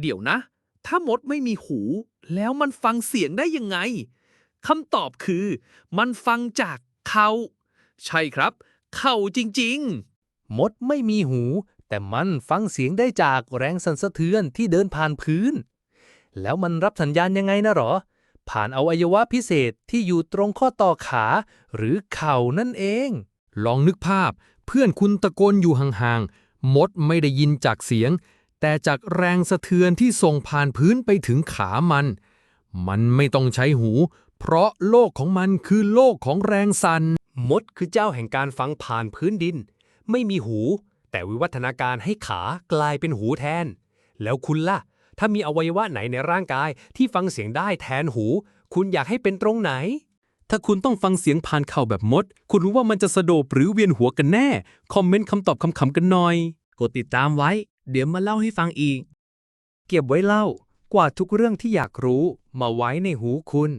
เดี๋ยวนะ ถ้ามดไม่มีหู แล้วมันฟังเสียงได้ยังไงคำตอบคือ มันฟังจากเขา ใช่ครับ เข่าจริงมดไม่มีหู แต่มันฟังเสียงได้จากแรงสั่นสะเทือนที่เดินผ่านพื้น แล้วมันรับสัญญาณยังไงนะหรอ ผ่านอวัยวะพิเศษที่อยู่ตรงข้อต่อขา หรือเข่านั่นเอง ลองนึกภาพ เพื่อนคุณตะโกนอยู่ห่างๆมดไม่ได้ยินจากเสียง แต่จากแรงสะเทือนที่ส่งผ่านพื้นไปถึงขามัน มันไม่ต้องใช้หู เพราะโลกของมันคือโลกของแรงสั่นมดคือเจ้าแห่งการฟังผ่านพื้นดิน ไม่มีหู แต่วิวัฒนาการให้ขากลายเป็นหูแทน แล้วคุณล่ะ ถ้ามีอวัยวะไหนในร่างกายที่ฟังเสียงได้แทนหู คุณอยากให้เป็นตรงไหน ถ้าคุณต้องฟังเสียงผ่านเข่าแบบมด คุณรู้ว่ามันจะสะโดบหรือเวียนหัวกันแน่ คอมเมนต์คำตอบคำๆกันหน่อย กดติดตามไว้ เดี๋ยวมาเล่าให้ฟังอีก เก็บไว้เล่ากว่าทุกเรื่องที่อยากรู้มาไว้ในหูคุณ